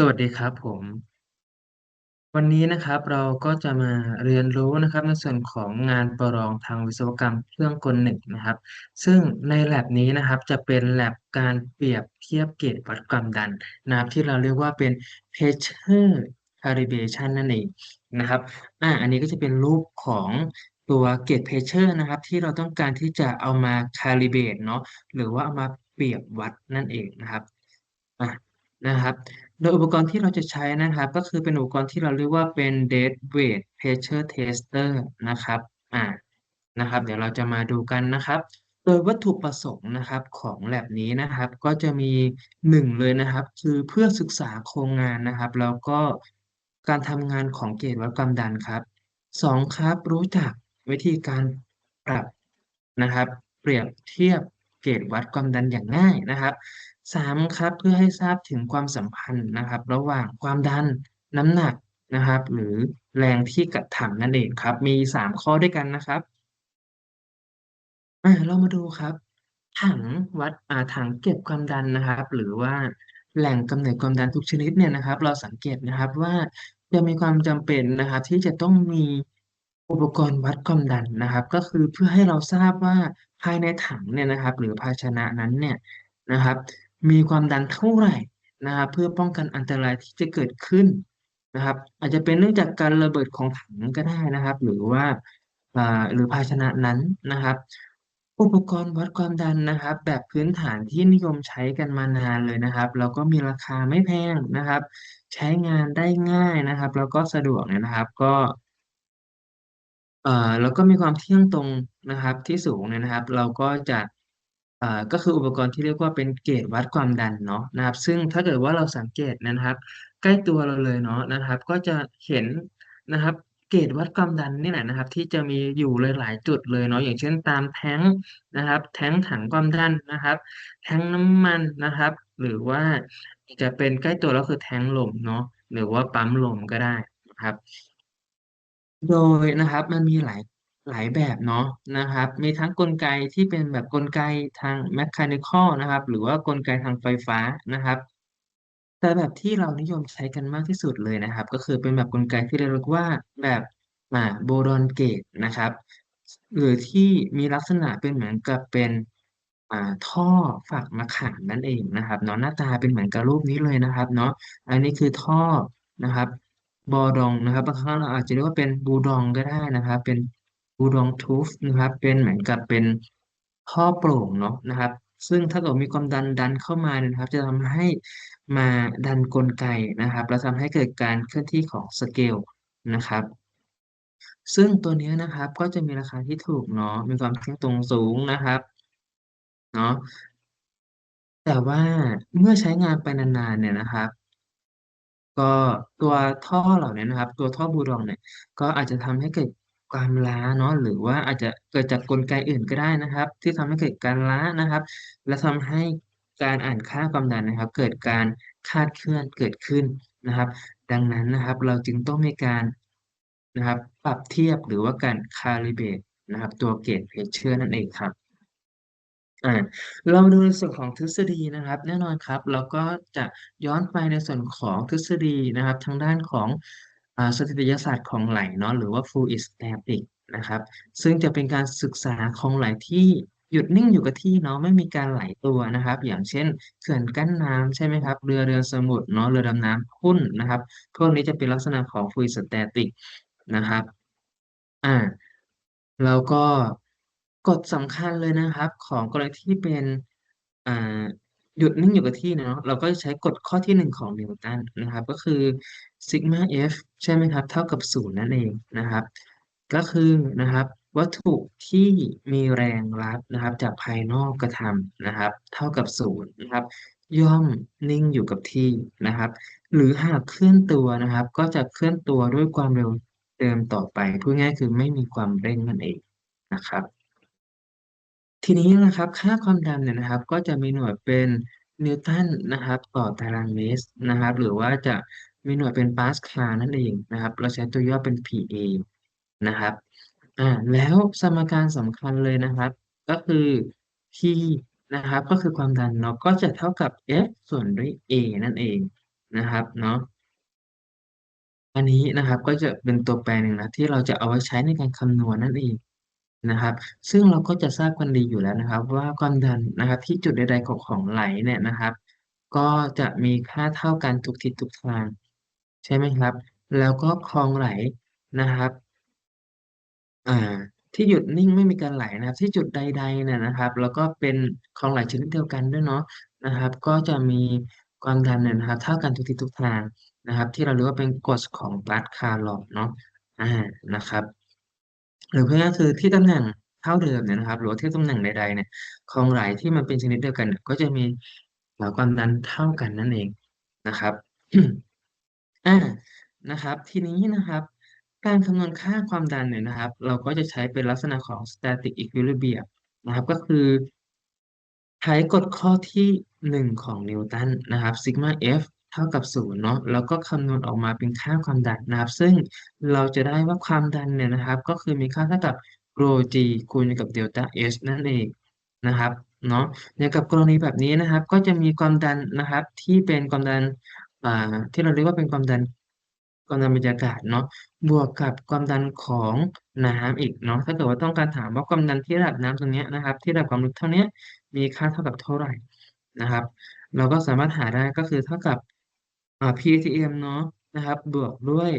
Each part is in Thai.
สวัสดีครับผม วันนี้นะครับเราก็จะมาเรียนรู้นะครับในส่วนของงานประลองทางวิศวกรรมเครื่องกลหนึ่งนะครับ ซึ่งใน lab นี้นะครับจะเป็น lab การเปรียบเทียบเกจวัดความดันนะครับที่เราเรียกว่าเป็น pressure calibration นั่นเองนะครับอ่าอันนี้ก็จะเป็นรูปของตัวเกจ pressure นะครับที่เราต้องการที่จะเอามา calibrate เนาะหรือว่าเอามาเปรียบวัดนั่นเองนะครับ นะครับ โดยอุปกรณ์ที่เราจะใช้นะครับ ก็คือเป็นอุปกรณ์ที่เราเรียกว่าเป็น dead weight pressure tester นะครับอ่านะครับ เดี๋ยวเราจะมาดูกันนะครับ โดยวัตถุประสงค์นะครับของ lab นี้นะครับ ก็จะมีหนึ่งเลยนะครับ คือเพื่อศึกษาโครงงานนะครับ แล้วก็การทำงานของเกจวัดความดันครับสองครับรู้จักวิธีการปรับนะครับ เปรียบเทียบเกจวัดความดันอย่างง่ายนะครับ สามครับ เพื่อให้ทราบถึงความสัมพันธ์นะครับ ระหว่างความดันน้ำหนักนะครับ หรือแรงที่กระทำนั่นเองครับ มีสามข้อด้วยกันนะครับอาเรามาดูครับ ถังวัดอ่าถังเก็บความดันนะครับ หรือว่าแหล่งกำเนิดความดันทุกชนิดเนี่ยนะครับ เราสังเกตนะครับว่าจะมีความจำเป็นนะครับ ที่จะต้องมีอุปกรณ์วัดความดันนะครับ ก็คือเพื่อให้เราทราบว่าภายในถังเนี่ยนะครับ หรือภาชนะนั้นเนี่ยนะครับ มีความดันเท่าไรนะครับเพื่อป้องกันอันตรายที่จะเกิดขึ้นนะครับ อาจจะเป็นเนื่องจากการระเบิดของถังก็ได้นะครับ หรือว่าหรือภาชนะนั้นนะครับ อุปกรณ์วัดความดันนะครับ แบบพื้นฐานที่นิยมใช้กันมานานเลยนะครับ แล้วก็มีราคาไม่แพงนะครับ ใช้งานได้ง่ายนะครับ แล้วก็สะดวกเนี่ยนะครับก็เอ่อแล้วก็มีความเที่ยงตรงนะครับที่สูงเนี่ยนะครับ เราก็จะ อ่าก็คืออุปกรณ์ที่เรียกว่าเป็นเกจวัดความดันเนาะนะครับ ซึ่งถ้าเกิดว่าเราสังเกตนะครับ ใกล้ตัวเราเลยเนาะนะครับ ก็จะเห็นนะครับ เกจวัดความดันนี่แหละนะครับ ที่จะมีอยู่หลายๆจุดเลยเนาะอย่างเช่นตามแท้งนะครับ แท้งถังความดันนะครับ แท้งน้ำมันนะครับ หรือว่าจะเป็นใกล้ตัวเราคือแท้งลมเนาะหรือว่าปั๊มลมก็ได้นะครับ โดยนะครับมันมีหลาย หลายแบบเนาะนะครับ มีทั้งกลไกที่เป็นแบบกลไกทาง mechanical นะครับ หรือว่ากลไกทางไฟฟ้านะครับ แต่แบบที่เรานิยมใช้กันมากที่สุดเลยนะครับ ก็คือเป็นแบบกลไกที่เรียกว่าแบบอ่า Bourdon gate นะครับ หรือที่มีลักษณะเป็นเหมือนกับเป็นอ่าท่อฝักมะขามนั่นเองนะครับเนาะหน้าตาเป็นเหมือนกับรูปนี้เลยนะครับเนาะอันนี้คือท่อนะครับบอดองนะครับบางครั้งเราอาจจะเรียกว่าเป็นบูดองก็ได้นะครับ เป็น บูดองทูธนะครับ เป็นเหมือนกับเป็นท่อโปร่งเนาะนะครับ ซึ่งถ้าเกิดมีความดันดันเข้ามาเนี่ยนะครับ จะทำให้มาดันกลไกนะครับ แล้วทำให้เกิดการเคลื่อนที่ของสเกลนะครับ ซึ่งตัวนี้นะครับก็จะมีราคาที่ถูกเนาะมีความเที่ยงตรงสูงนะครับเนาะแต่ว่าเมื่อใช้งานไปนานๆเนี่ยนะครับก็ตัวท่อเหล่านี้นะครับ ตัวท่อบูดองเนี่ย ก็อาจจะทำให้เกิด ความล้าเนาะ หรือว่าอาจจะเกิดจากกลไกอื่นก็ได้นะครับ ที่ทำให้เกิดการล้านะครับ และทำให้การอ่านค่าความดันนะครับ เกิดการคลาดเคลื่อนเกิดขึ้นนะครับ ดังนั้นนะครับเราจึงต้องมีการนะครับปรับเทียบหรือว่าการ calibrate นะครับ ตัว gauge pressure นั่นเองครับอาเราดูในส่วนของทฤษฎีนะครับ แน่นอนครับ เราก็จะย้อนไปในส่วนของทฤษฎีนะครับ ทางด้านของ สถิติศาสตร์ของไหลเนาะหรือว่า Fluid static นะครับซึ่งจะเป็นการศึกษาของไหลที่หยุดนิ่งอยู่กับที่เนาะไม่มีการไหลตัวนะครับ อย่างเช่นเขื่อนกั้นน้ำใช่ไหมครับเรือเรือสมุทรเนาะเรือดำน้ำทุ่นนะครับพวกนี้จะเป็นลักษณะของ Fluid static นะครับอ่าแล้วก็กฎสำคัญเลยนะครับ ของกรณีที่เป็นอ่า หยุดนิ่งอยู่กับที่เนาะ เราก็ใช้กฎข้อที่1ของนิวตันนะครับ ก็คือซิกมา F ใช่ไหมครับ เท่ากับ0นั่นเองนะครับ ก็คือนะครับ วัตถุที่มีแรงรับนะครับ จากภายนอกกระทำนะครับ เท่ากับ0นะครับ ย่อมนิ่งอยู่กับที่นะครับ หรือหากเคลื่อนตัวนะครับ ก็จะเคลื่อนตัวด้วยความเร็วเดิมต่อไปพูดง่ายคือไม่มีความเร่งนั่นเองนะครับ ทีนี้นะครับ ค่าความดันเนี่ยนะครับ ก็จะมีหน่วยเป็นนิวตันนะครับ ต่อตารางเมตรนะครับ หรือว่าจะมีหน่วยเป็นปาสคาลนั่นเองนะครับ เราใช้ตัวย่อเป็น PA นะครับอ่าแล้วสมการสำคัญเลยนะครับ ก็คือ P นะครับ ก็คือความดันเนาะก็จะเท่ากับ F ส่วนด้วย A นั่นเองนะครับเนาะอันนี้นะครับก็จะเป็นตัวแปรหนึ่งนะที่เราจะเอาไว้ใช้ในการคำนวณนั่นเอง นะครับ ซึ่งเราก็จะทราบกันดีอยู่แล้วนะครับ ว่าความดันนะครับที่จุดใดๆของของไหลเนี่ยนะครับ ก็จะมีค่าเท่ากันทุกทิศทุกทาง ใช่ไหมครับ แล้วก็คลองไหลนะครับอ่าที่หยุดนิ่งไม่มีการไหลนะครับ ที่จุดใดๆเนี่ยนะครับ แล้วก็เป็นของไหลชนิดเดียวกันด้วยเนาะนะครับ ก็จะมีความดันเนี่ยนะครับ เท่ากันทุกทิศทุกทางนะครับ ที่เราเรียกว่าเป็นกฎของปาสคาล์ลอเนาะอ่านะครับ หรือเพื่อนก็คือที่ตำแหน่งเท่าเดิมเนี่ยนะครับ หรือว่าที่ตำแหน่งใดๆเนี่ยของไหลที่มันเป็นชนิดเดียวกัน ก็จะมีความดันเท่ากันนั่นเองนะครับอ่านะครับ ทีนี้นะครับ การคำนวณค่าความดันเนี่ยนะครับ เราก็จะใช้เป็นลักษณะของ static equilibrium นะครับ ก็คือใช้กฎข้อที่หนึ่งของนิวตันนะครับ sigma f เท่ากับศูนย์เนาะแล้วก็คำนวณออกมาเป็นค่าความดันนะครับ ซึ่งเราจะได้ว่าความดันเนี่ยนะครับ ก็คือมีค่าเท่ากับ rho g คูณกับเดลต้า h นั่นเองนะครับเนาะในกับกรณีแบบนี้นะครับ ก็จะมีความดันนะครับที่เป็นความดันอ่าที่เราเรียกว่าเป็นความดันความดันบรรยากาศเนาะบวกกับความดันของน้ำอีกเนาะถ้าเกิดว่าต้องการถามว่าความดันที่ระดับน้ำตรงเนี้ยนะครับ ที่ระดับความลึกเท่านี้มีค่าเท่ากับเท่าไหร่นะครับ เราก็สามารถหาได้ก็คือเท่ากับ อ่า PTM เนาะนะครับ บวกด้วย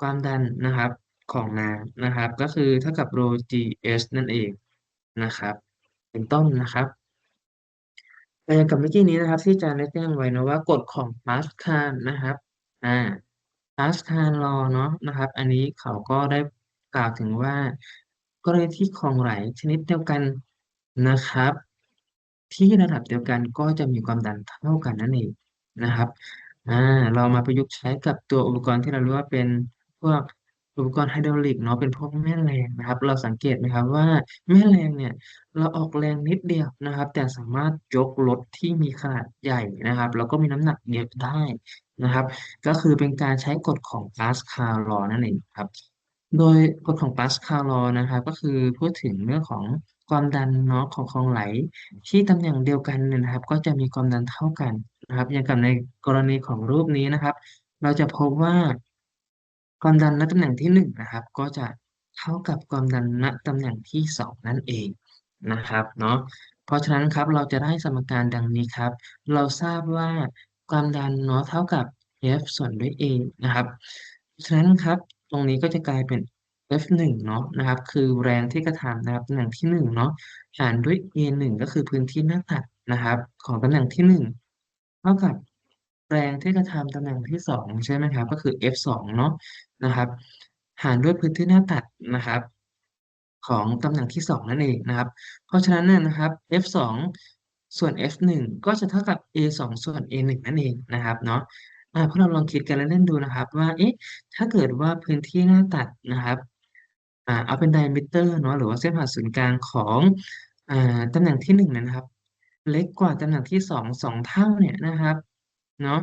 ความดันนะครับของน้ำนะครับ ก็คือเท่ากับ rho GH นั่นเองนะครับ เป็นต้นนะครับแต่กับเมื่อกี้นี้นะครับ ที่อาจารย์ได้แจ้งไว้นะว่ากฎของพาสคาลนะครับอ่าพาสคาลลอเนาะนะครับ อันนี้เขาก็ได้กล่าวถึงว่ากรณีที่ของไหลชนิดเดียวกันนะครับ ที่ระดับเดียวกันก็จะมีความดันเท่ากันนั่นเองนะครับ อ่า เรามาประยุกต์ใช้กับตัวอุปกรณ์ที่เราเรียกว่าเป็นพวกอุปกรณ์ไฮดรอลิกเนาะเป็นพวกแม่แรงนะครับ เราสังเกตไหมครับว่าแม่แรงเนี่ยเราออกแรงนิดเดียวนะครับ แต่สามารถยกรถที่มีขนาดใหญ่นะครับ แล้วก็มีน้ำหนักเยอะได้นะครับ ก็คือเป็นการใช้กฎของ Pascal law นั่นเองครับ โดยกฎของ Pascal law นะครับ ก็คือพูดถึงเรื่องของความดันเนาะของของไหล ที่ตำแหน่งเดียวกันเนี่ยนะครับ ก็จะมีความดันเท่ากัน นะครับอย่างกับในกรณีของรูปนี้นะครับ เราจะพบว่าความดันณตำแหน่งที่หนึ่งนะครับ ก็จะเท่ากับความดันณตำแหน่งที่สองนั่นเองนะครับเนาะเพราะฉะนั้นครับเราจะได้สมการดังนี้ครับ เราทราบว่าความดันเนาะเท่ากับ F ส่วนด้วย A นะครับฉะนั้นครับตรงนี้ก็จะกลายเป็น F หนึ่งเนาะนะครับ คือแรงที่กระทำนะครับตำแหน่งที่หนึ่งเนาะหารด้วย A หนึ่งก็คือพื้นที่หน้าตัดนะครับ ของตำแหน่งที่หนึ่ง เท่ากับแรงที่กระทำตำแหน่งที่สองใช่ไหมครับก็คือ F สองเนาะนะครับ หารด้วยพื้นที่หน้าตัดนะครับ ของตำแหน่งที่สองนั่นเองนะครับ เพราะฉะนั้นเนี่ยนะครับ f สองส่วน f หนึ่งก็จะเท่ากับ a สองส่วน a หนึ่งนั่นเองนะครับเนาะอ่าพวกเราลองคิดกันเล่นๆดูนะครับ ว่าเอ๊ะถ้าเกิดว่าพื้นที่หน้าตัดนะครับอ่าเอาเป็นไดมิเตอร์เนาะหรือว่าเส้นผ่าศูนย์กลางของอ่าตำแหน่งที่หนึ่งนะครับ เล็กกว่าตำแหน่งที่สองสองเท่าเนี่ยนะครับเนาะ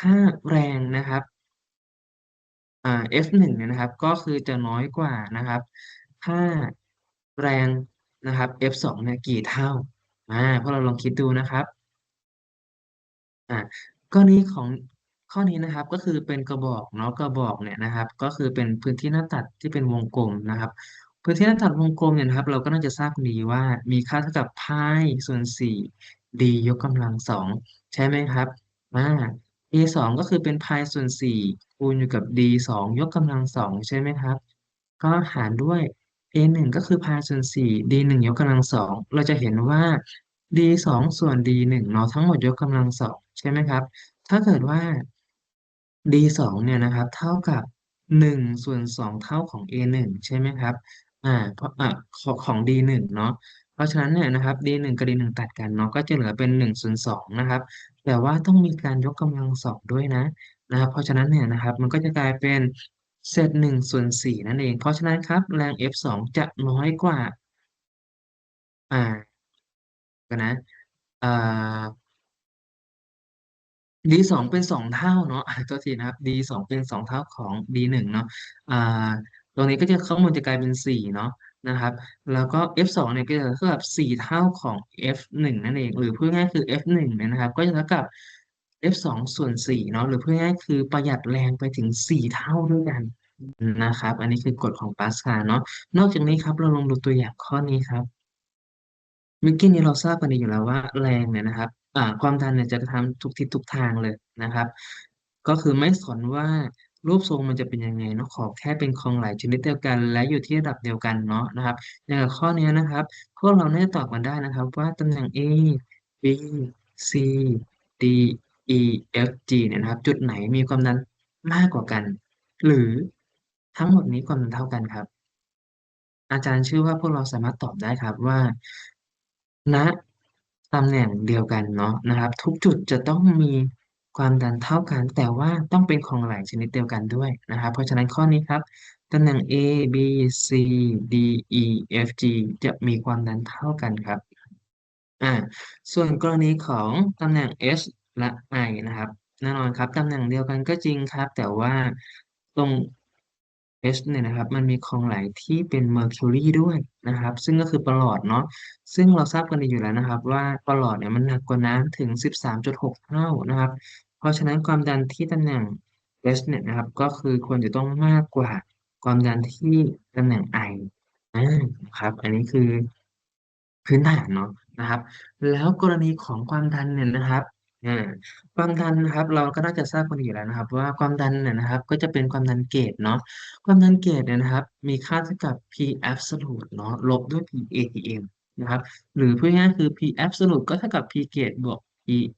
ค่าแรงนะครับอ่า F หนึ่งเนี่ยนะครับ ก็คือจะน้อยกว่านะครับค่าแรงนะครับ F สองเนี่ยกี่เท่าอ่าพวกเราลองคิดดูนะครับอ่ากรณีของข้อนี้นะครับก็คือเป็นกระบอกเนาะกระบอกเนี่ยนะครับ ก็คือเป็นพื้นที่หน้าตัดที่เป็นวงกลมนะครับ พื้นที่หน้าตัดวงกลมเนี่ยนะครับ เราก็น่าจะทราบดีว่ามีค่าเท่ากับพายส่วนสี่ d ยกกำลังสองใช่ไหมครับอ่า a สองก็คือเป็นพายส่วนสี่คูณอยู่กับ d สองยกกำลังสองใช่ไหมครับ ก็หารด้วย a หนึ่งก็คือพายส่วนสี่ d หนึ่งยกกำลังสองเราจะเห็นว่า d สองส่วน d หนึ่งเนาะทั้งหมดยกกำลังสองใช่ไหมครับ ถ้าเกิดว่า d สองเนี่ยนะครับ เท่ากับหนึ่งส่วนสองเท่าของ a หนึ่งใช่ไหมครับ อ่า เพราะ อ่าของของ d หนึ่งเนาะ เพราะฉะนั้นเนี่ยนะครับ d หนึ่งกับ d หนึ่งตัดกันเนาะ ก็จะเหลือเป็นหนึ่งส่วนสองนะครับ แต่ว่าต้องมีการยกกำลังสองด้วยนะ นะครับ เพราะฉะนั้นเนี่ยนะครับ มันก็จะกลายเป็นเศษหนึ่งส่วนสี่นั่นเอง เพราะฉะนั้นครับ แรง F สองจะน้อยกว่า อ่ากันนะ อ่า d สองเป็นสองเท่าเนาะอะตัวทีนะครับ d สองเป็นสองเท่าของ d หนึ่งเนาะ อ่า ตรงนี้ก็จะข้างบนจะกลายเป็นสี่เนาะนะครับ แล้วก็ f สองเนี่ยก็จะเท่ากับสี่เท่าของ f หนึ่งนั่นเอง หรือพูดง่ายคือ f หนึ่งเนี่ยนะครับ ก็จะเท่ากับ F สองส่วนสี่เนาะหรือเพื่อง่ายคือประหยัดแรงไปถึงสี่เท่าด้วยกันนะครับ อันนี้คือกฎของปาสคาลเนาะนอกจากนี้ครับเราลองดูตัวอย่างข้อนี้ครับเมื่อกี้นี้เราทราบกันดีอยู่แล้วว่าแรงเนี่ยนะครับความดันเนี่ยจะทำทุกทิศทุกทางเลยนะครับ ก็คือไม่สนว่า รูปทรงมันจะเป็นยังไงเนาะขอแค่เป็นของไหลชนิดเดียวกัน และอยู่ที่ระดับเดียวกันเนาะนะครับ อย่างข้อนี้นะครับพวกเราน่าจะตอบกันได้นะครับ ว่าตำแหน่ง A B C D E F G เนี่ยนะครับ จุดไหนมีความดันมากกว่ากัน หรือทั้งหมดนี้ความดันเท่ากันครับ อาจารย์เชื่อว่าพวกเราสามารถตอบได้ครับว่าณตำแหน่งเดียวกันเนาะนะครับ ทุกจุดจะต้องมี ความดันเท่ากัน แต่ว่าต้องเป็นของไหลชนิดเดียวกันด้วยนะครับ เพราะฉะนั้นข้อนี้ครับตำแหน่ง A B C D E F G จะมีความดันเท่ากันครับอ่าส่วนกรณีของตำแหน่ง S และ I นะครับแน่นอนครับตำแหน่งเดียวกันก็จริงครับ แต่ว่าตรง H เนี่ยนะครับมันมีของไหลที่เป็น Mercury ด้วยนะครับ ซึ่งก็คือประหลอดเนาะซึ่งเราทราบกันดีอยู่แล้วนะครับ ว่าประหลอดเนี่ยมันหนักกว่าน้ำถึง 13.6 เท่านะครับ เพราะฉะนั้นความดันที่ตำแหน่ง S เนี่ยนะครับ ก็คือควรจะต้องมากกว่าความดันที่ตำแหน่ง I อ่าครับ อันนี้คือพื้นฐานเนาะนะครับ แล้วกรณีของความดันเนี่ยนะครับความดันนะครับ เราก็น่าจะทราบกันอยู่แล้วนะครับ ว่าความดันเนี่ยนะครับ ก็จะเป็นความดันเกจเนาะความดันเกจเนี่ยนะครับ มีค่าเท่ากับ P absolute เนาะลบด้วย P ATM นะครับ หรือพูดง่ายๆคือ P absolute ก็เท่ากับ P เกจบวก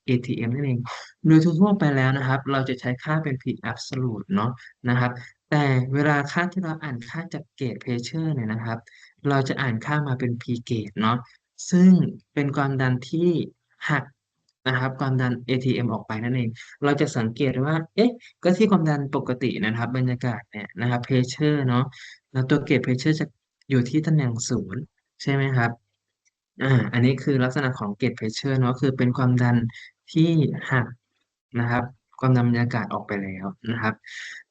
ATM นั่นเอง โดยทั่วๆไปแล้วนะครับ เราจะใช้ค่าเป็น P absolute เนาะนะครับ แต่เวลาค่าที่เราอ่านค่าจากเกจเพเชอร์เนี่ยนะครับ เราจะอ่านค่ามาเป็น P เกจเนาะซึ่งเป็นความดันที่หักนะครับความดัน ATM ออกไปนั่นเอง เราจะสังเกตว่า เอ๊ะ ก็ที่ความดันปกตินะครับ บรรยากาศเนี่ยนะครับเพเชอร์เนาะแล้วตัวเกจเพเชอร์จะอยู่ที่ตำแหน่งศูนย์ใช่ไหมครับ อ่า อันนี้คือลักษณะของเกจเพรสเชอร์เนาะคือเป็นความดันที่หักนะครับ ความดันบรรยากาศออกไปแล้วนะครับ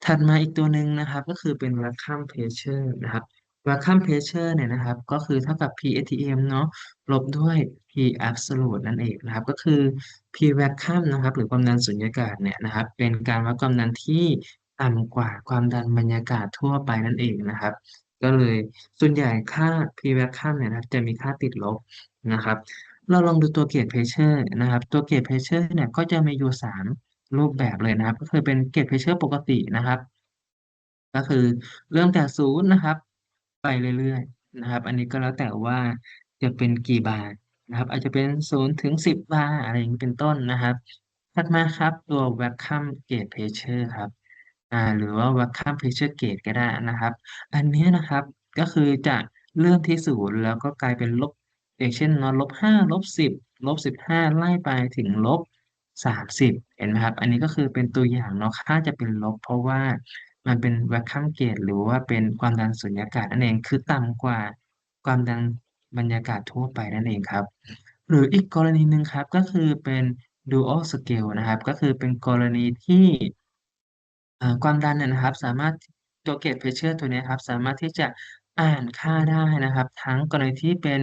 ถัดมาอีกตัวหนึ่งนะครับ ก็คือเป็น vacuum pressure นะครับ vacuum pressure เนี่ยนะครับ ก็คือเท่ากับ P ATM เนาะลบด้วย P absolute นั่นเองนะครับ ก็คือ P vacuum นะครับ หรือความดันสุญญากาศเนี่ยนะครับ เป็นการวัดความดันที่ต่ำกว่าความดันบรรยากาศทั่วไปนั่นเองนะครับ ก็เลยส่วนใหญ่ค่า P vacuum เนี่ยนะครับจะมีค่าติดลบนะครับ เราลองดูตัว gauge pressure นะครับ ตัว gauge pressure เนี่ยก็จะมีอยู่สามรูปแบบเลยนะครับ ก็คือเป็น gauge pressure ปกตินะครับ ก็คือเริ่มจากศูนย์นะครับ ไปเรื่อยๆนะครับ อันนี้ก็แล้วแต่ว่าจะเป็นกี่บาร์นะครับ อาจจะเป็นศูนย์ถึงสิบบาร์อะไรอย่างนี้เป็นต้นนะครับถัดมาครับตัว vacuum gauge pressure ครับ อ่า หรือว่า vacuum pressure gauge ก็ได้นะครับ อันเนี้ยนะครับ ก็คือจะเริ่มที่ศูนย์แล้วก็กลายเป็นลบ อย่างเช่นเนาะลบห้าลบสิบลบสิบห้าไล่ไปถึงลบสามสิบเห็นไหมครับ อันนี้ก็คือเป็นตัวอย่างเนาะค่าจะเป็นลบ เพราะว่ามันเป็น vacuum gauge หรือว่าเป็นความดันสุญญากาศนั่นเองคือต่ำกว่าความดันบรรยากาศทั่วไปนั่นเองครับ หรืออีกกรณีหนึ่งครับก็คือเป็น dual scale นะครับ ก็คือเป็นกรณีที่ อ่อความดันเนี่ยนะครับ สามารถ ตัว gauge pressure ตัวเนี้ยครับ สามารถที่จะอ่านค่าได้นะครับ ทั้งกรณีที่เป็น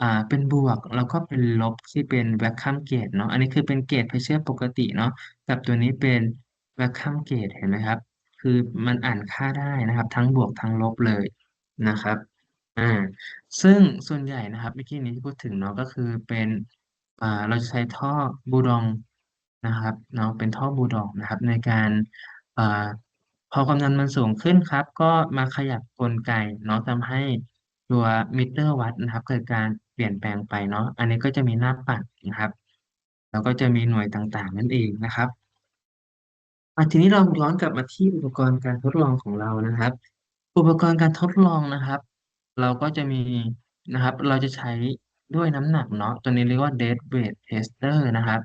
อ่า เป็นบวก แล้วก็เป็นลบ ที่เป็น vacuum gauge เนาะ อันนี้คือเป็น gauge pressure ปกติเนาะ กับตัวนี้เป็น vacuum gauge เห็นไหมครับ คือมันอ่านค่าได้นะครับ ทั้งบวกทั้งลบเลยนะครับ อ่า ซึ่งส่วนใหญ่นะครับ เมื่อกี้นี้ที่พูดถึงเนาะ ก็คือเป็น อ่า เราจะใช้ท่อบูดองนะครับเนาะ เป็นท่อบูดองนะครับ ในการ อ่าพอความดันมันสูงขึ้นครับ ก็มาขยับกลไกเนาะทำให้ตัวมิเตอร์วัดนะครับ เกิดการเปลี่ยนแปลงไปเนาะอันนี้ก็จะมีหน้าปัดนะครับ แล้วก็จะมีหน่วยต่างๆ นั่นเองนะครับอะทีนี้เราย้อนกลับมาที่อุปกรณ์การทดลองของเรานะครับ อุปกรณ์การทดลองนะครับ เราก็จะมีนะครับ เราจะใช้ด้วยน้ำหนักเนาะตัวนี้เรียกว่า dead weight tester นะครับ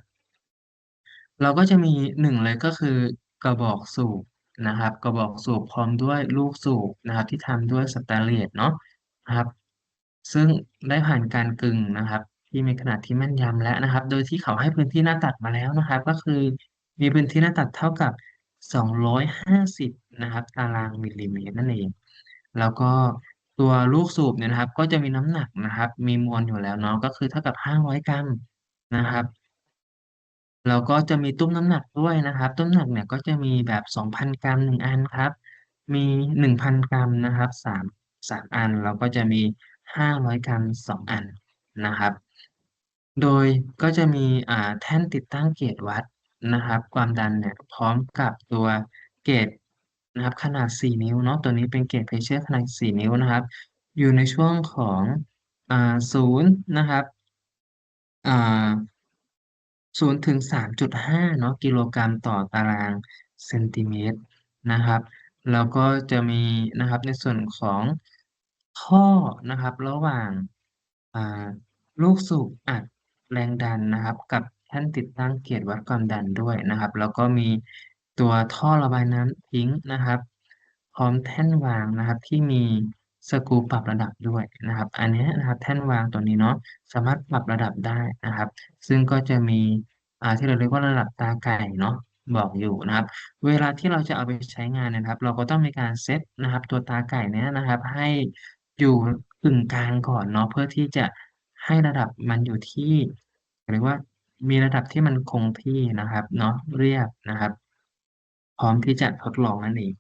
เราก็จะมีหนึ่งเลยก็คือ กระบอกสูบนะครับ กระบอกสูบพร้อมด้วยลูกสูบนะครับ ที่ทำด้วยสแตนเลสเนาะนะครับ ซึ่งได้ผ่านการกึ่งนะครับ ที่มีขนาดที่แม่นยำแล้วนะครับ โดยที่เขาให้พื้นที่หน้าตัดมาแล้วนะครับ ก็คือมีพื้นที่หน้าตัดเท่ากับ 250 นะครับ ตารางมิลลิเมตรนั่นเอง แล้วก็ตัวลูกสูบเนี่ยนะครับ ก็จะมีน้ำหนักนะครับ มีมวลอยู่แล้วเนาะก็คือเท่ากับ 500 กรัมนะครับ แล้วก็จะมีตุ้มน้ำหนักด้วยนะครับ ตุ้มน้ำหนักเนี่ยก็จะมีแบบสองพันกรัมหนึ่งอันครับ มีหนึ่งพันกรัมนะครับสามสามอัน แล้วก็จะมีห้าร้อยกรัมสองอันนะครับ โดยก็จะมีอ่าแท่นติดตั้งเกจวัดนะครับ ความดันเนี่ยพร้อมกับตัวเกจนะครับขนาดสี่นิ้วเนาะตัวนี้เป็นเกจเพชเชอร์ขนาดสี่นิ้วนะครับ อยู่ในช่วงของอ่าศูนย์นะครับอ่า ศูนย์ถึงสามจุดห้าเนาะกิโลกรัมต่อตารางเซนติเมตรนะครับ แล้วก็จะมีนะครับในส่วนของข้อนะครับระหว่างาลูกสูบอัดแรงดันนะครับ กับแท่นติดตั้งเกียร์วัดความดันด้วยนะครับ แล้วก็มีตัวท่อระบายน้ำทิ้งนะครับ พร้อมแท่นวางนะครับที่มี สกรูปรับระดับด้วยนะครับ อันนี้นะครับแท่นวางตัวนี้เนาะสามารถปรับระดับได้นะครับ ซึ่งก็จะมีอ่าที่เราเรียกว่าระดับตาไก่เนาะบอกอยู่นะครับ เวลาที่เราจะเอาไปใช้งานเนยนะครับ เราก็ต้องมีการเซตนะครับ ตัวตาไก่เนี้ยนะครับ ให้อยู่กึ่งกลางก่อนเนาะเพื่อที่จะให้ระดับมันอยู่ที่เรียกว่ามีระดับที่มันคงที่นะครับเนาะเรียบนะครับ พร้อมที่จะทดลองนั่นเอง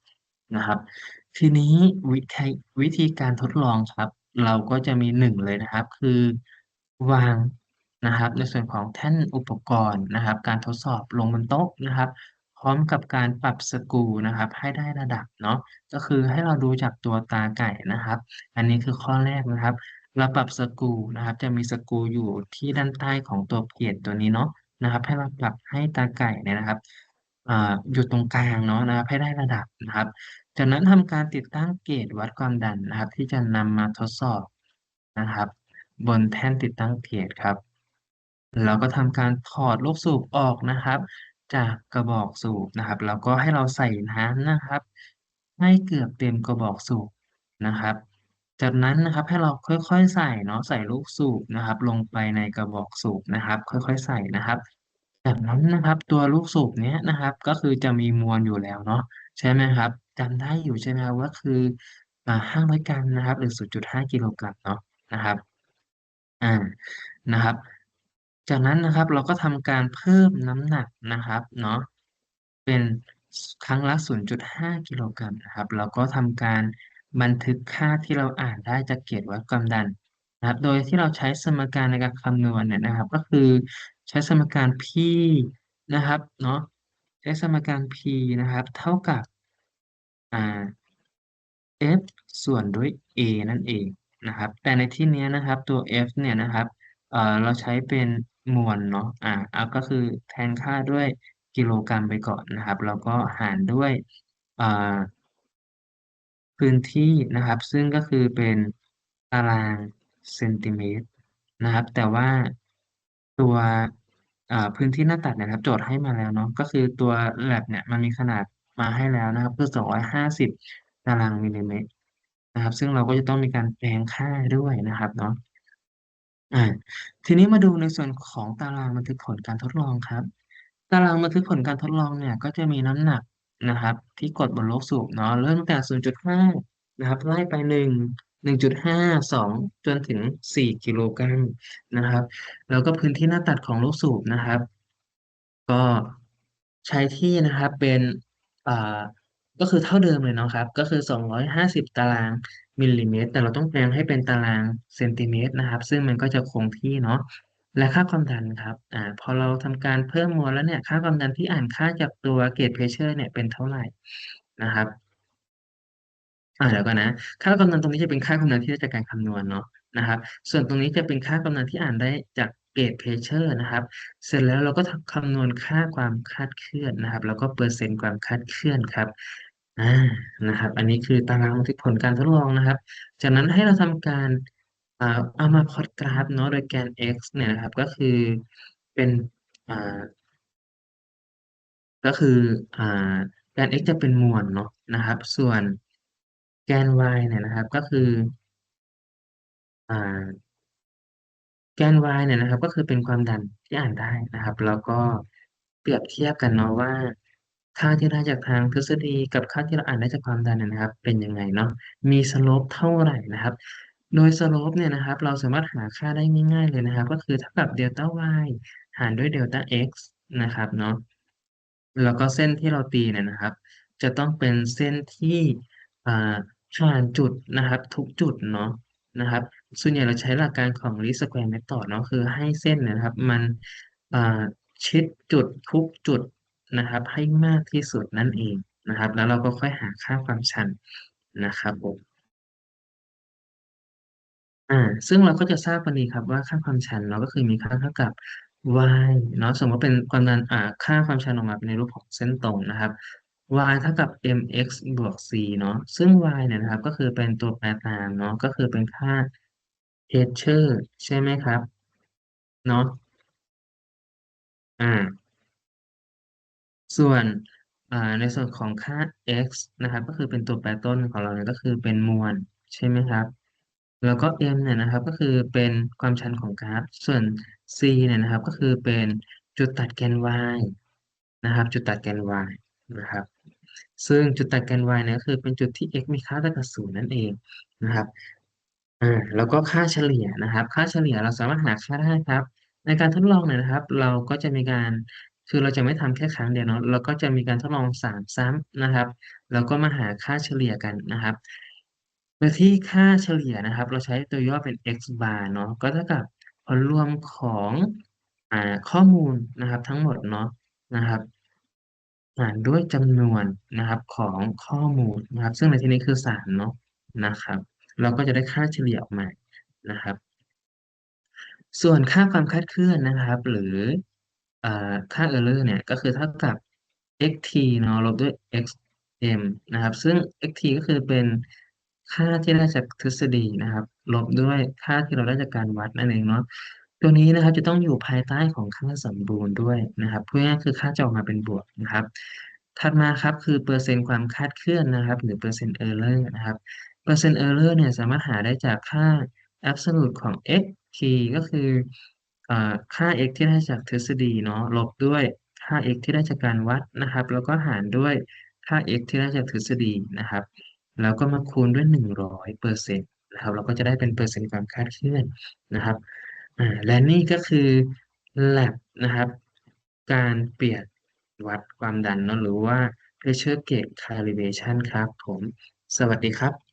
นะครับ ทีนี้วิธีวิธีการทดลองครับ เราก็จะมีหนึ่งเลยนะครับ คือวางนะครับ ในส่วนของแท่นอุปกรณ์นะครับ การทดสอบลงบนโต๊ะนะครับ พร้อมกับการปรับสกูนะครับ ให้ได้ระดับเนาะก็คือให้เราดูจากตัวตาไก่นะครับ อันนี้คือข้อแรกนะครับ เราปรับสกูนะครับ จะมีสกูอยู่ที่ด้านใต้ของตัวเพจตัวนี้เนาะนะครับ ให้เราปรับให้ตาไก่เนี่ยนะครับออยู่ตรงกลางเนาะนะครับให้ได้ระดับนะครับ จากนั้นทำการติดตั้งเกจวัดความดันนะครับ ที่จะนำมาทดสอบนะครับ บนแท่นติดตั้งเกจครับเราก็ทำการถอดลูกสูบออกนะครับ จากกระบอกสูบนะครับแล้วก็ให้เราใส่น้ำนะครับ ให้เกือบเต็มกระบอกสูบนะครับ จากนั้นนะครับให้เราค่อยๆใส่เนาะใส่ลูกสูบนะครับ ลงไปในกระบอกสูบนะครับ ค่อยๆใส่นะครับจากนั้นนะครับตัวลูกสูบเนี้ยนะครับ ก็คือจะมีมวลอยู่แล้วเนาะใช่ไหมครับ จำได้อยู่ใช่ไหมครับว่า คือ อ่า 500 กรัมนะครับ หรือ 0.5 กิโลกรัมเนาะนะครับ อา นะครับ จากนั้นนะครับ เราก็ทำการเพิ่มน้ำหนักนะครับเนาะ เป็นครั้งละ 0.5 กิโลกรัมนะครับ แล้วก็ทำการบันทึกค่าที่เราอ่านได้จากเกจวัดความดันนะครับ โดยที่เราใช้สมการในการคำนวณเนี่ยนะครับ ก็คือใช้สมการ P นะครับเนาะ ใช้สมการ P นะครับ เท่ากับ อ่า F ส่วนด้วย A นั่นเองนะครับ แต่ในที่นี้นะครับตัว F เนี่ยนะครับเอ่อเราใช้เป็นมวลเนาะอ่าเอาก็คือแทนค่าด้วยกิโลกรัมไปก่อนนะครับ แล้วก็หารด้วยอ่าพื้นที่นะครับ ซึ่งก็คือเป็นตารางเซนติเมตรนะครับ แต่ว่าตัวอ่าพื้นที่หน้าตัดเนี่ยนะครับ โจทย์ให้มาแล้วเนาะก็คือตัว lab เนี่ยมันมีขนาด มาให้แล้วนะครับคือ 250 ตารางมิลลิเมตรนะครับ ซึ่งเราก็จะต้องมีการแปลงค่าด้วยนะครับเนาะอ่าทีนี้มาดูในส่วนของตารางบันทึกผลการทดลองครับ ตารางบันทึกผลการทดลองเนี่ยก็จะมีน้ำหนักนะครับ ที่กดบนโลกสูบเนาะเริ่มตั้งแต่ 0.5 นะครับ ไล่ไป 1 1.5 2 จนถึง 4 กิโลกรัมนะครับ แล้วก็พื้นที่หน้าตัดของลูกสูบนะครับ ก็ใช้ที่นะครับเป็น อ่า ก็คือเท่าเดิมเลยเนาะครับ ก็คือ 250 ตารางมิลลิเมตร แต่เราต้องแปลงให้เป็นตารางเซนติเมตรนะครับ ซึ่งมันก็จะคงที่เนาะ และค่าความดันครับ อ่า พอเราทำการเพิ่มมวลแล้วเนี่ย ค่าความดันที่อ่านค่าจากตัว gauge pressure เนี่ยเป็นเท่าไหร่นะครับ อ่าเดี๋ยวก่อนนะ ค่าความดันตรงนี้จะเป็นค่าความดันที่ได้จากการคำนวณเนาะนะครับ ส่วนตรงนี้จะเป็นค่าความดันที่อ่านได้จาก gauge pressure นะครับ เสร็จแล้วเราก็คำนวณค่าความคาดเคลื่อนนะครับ แล้วก็เปอร์เซ็นต์ความคาดเคลื่อนครับอานะครับ อันนี้คือตารางบันทึกผลการทดลองนะครับ จากนั้นให้เราทำการอ่าเอามาพอตกราฟเนาะโดยแกน x เนี่ยนะครับ ก็คือเป็นอ่าก็คืออ่าแกน x จะเป็นมวลเนาะนะครับ ส่วนแกน y เนี่ยนะครับ ก็คืออ่า แกน y เนี่ยนะครับ ก็คือเป็นความดันที่อ่านได้นะครับ แล้วก็เปรียบเทียบกันเนาะว่า ค่าที่ได้จากทางทฤษฎีกับค่าที่เราอ่านได้จากความดันเนี่ยนะครับ เป็นยังไงเนาะมีสโลปเท่าไหร่นะครับ โดยสโลปเนี่ยนะครับ เราสามารถหาค่าได้ง่ายๆเลยนะครับ ก็คือเท่ากับเดลต้า y หารด้วยเดลต้า x นะครับเนาะแล้วก็เส้นที่เราตีเนี่ยนะครับ จะต้องเป็นเส้นที่ผ่านจุดนะครับ ทุกจุดเนาะนะครับ ส่วนใหญ่เราใช้หลักการของ least square method เนาะคือให้เส้นเนยนะครับ มันชิดจุดทุกจุดนะครับ ให้มากที่สุดนั่นเองนะครับ แล้วเราก็ค่อยหาค่าความชันนะครับผมอ่าซึ่งเราก็จะทราบวันนี้ครับว่าค่าความชันเราก็คือมีค่าเท่ากับ y เนาะสมมติว่าเป็นความดันอ่าค่าความชันออกมาเป็นในรูปของเส้นตรงนะครับ y เท่ากับ mx บวก c เนาะซึ่ง y เนี่ยนะครับ ก็คือเป็นตัวแปรตามเนาะก็คือเป็นค่า pressure ใช่ไหมครับ เนาะอ่า ส่วนอ่าในส่วนของค่า x นะครับ ก็คือเป็นตัวแปรต้นของเราเนี่ยก็คือเป็นมวลใช่ไหมครับ แล้วก็ m เนี่ยนะครับก็คือเป็นความชันของกราฟ ส่วน c เนี่ยนะครับ ก็คือเป็นจุดตัดแกน y นะครับ จุดตัดแกน y นะครับ ซึ่งจุดตัดแกน y เนี่ยก็คือเป็นจุดที่ x มีค่าเท่ากับศูนย์นั่นเองนะครับ อ่าแล้วก็ค่าเฉลี่ยนะครับ ค่าเฉลี่ยเราสามารถหาค่าได้ครับ ในการทดลองเนี่ยนะครับ เราก็จะมีการ คือเราจะไม่ทำแค่ครั้งเดียวเนาะ เราก็จะมีการทดลองสามซ้ำนะครับ แล้วก็มาหาค่าเฉลี่ยกันนะครับ โดยที่ค่าเฉลี่ยนะครับ เราใช้ตัวย่อเป็น x bar เนาะ ก็เท่ากับผลรวมของ อ่า ข้อมูลนะครับทั้งหมดเนาะ นะครับ หารด้วยจำนวนนะครับของข้อมูลนะครับ ซึ่งในที่นี้คือสามเนาะ นะครับ เราก็จะได้ค่าเฉลี่ยออกมานะครับ ส่วนค่าความคลาดเคลื่อนนะครับ หรืออ่าค่า error เนี่ยก็คือเท่ากับ xt เนาะลบด้วย xm นะครับ ซึ่ง xt ก็คือเป็นค่าที่ได้จากทฤษฎีนะครับ ลบด้วยค่าที่เราได้จากการวัดนั่นเองเนาะตัวนี้นะครับจะต้องอยู่ภายใต้ของค่าสมบูรณ์ด้วยนะครับเพื่อคือค่าจะออกมาเป็นบวกนะครับ ถัดมาครับคือเปอร์เซ็นต์ความคาดเคลื่อนนะครับ หรือเปอร์เซ็นต์ error นะครับ เปอร์เซ็นต์ error เนี่ยสามารถหาได้จากค่า absolute ของ x t ก็คืออ่าค่า x ที่ได้จากทฤษฎีเนาะลบด้วยค่า x ที่ได้จากการวัดนะครับ แล้วก็หารด้วยค่า x ที่ได้จากทฤษฎีนะครับ แล้วก็มาคูณด้วยหนึ่งร้อยเปอร์เซ็นต์นะครับ เราก็จะได้เป็นเปอร์เซ็นต์ความคลาดเคลื่อนนะครับและนี่ก็คือ lab นะครับ การเปลี่ยนวัดความดันเนาะหรือว่า pressure gauge calibration ครับผม สวัสดีครับ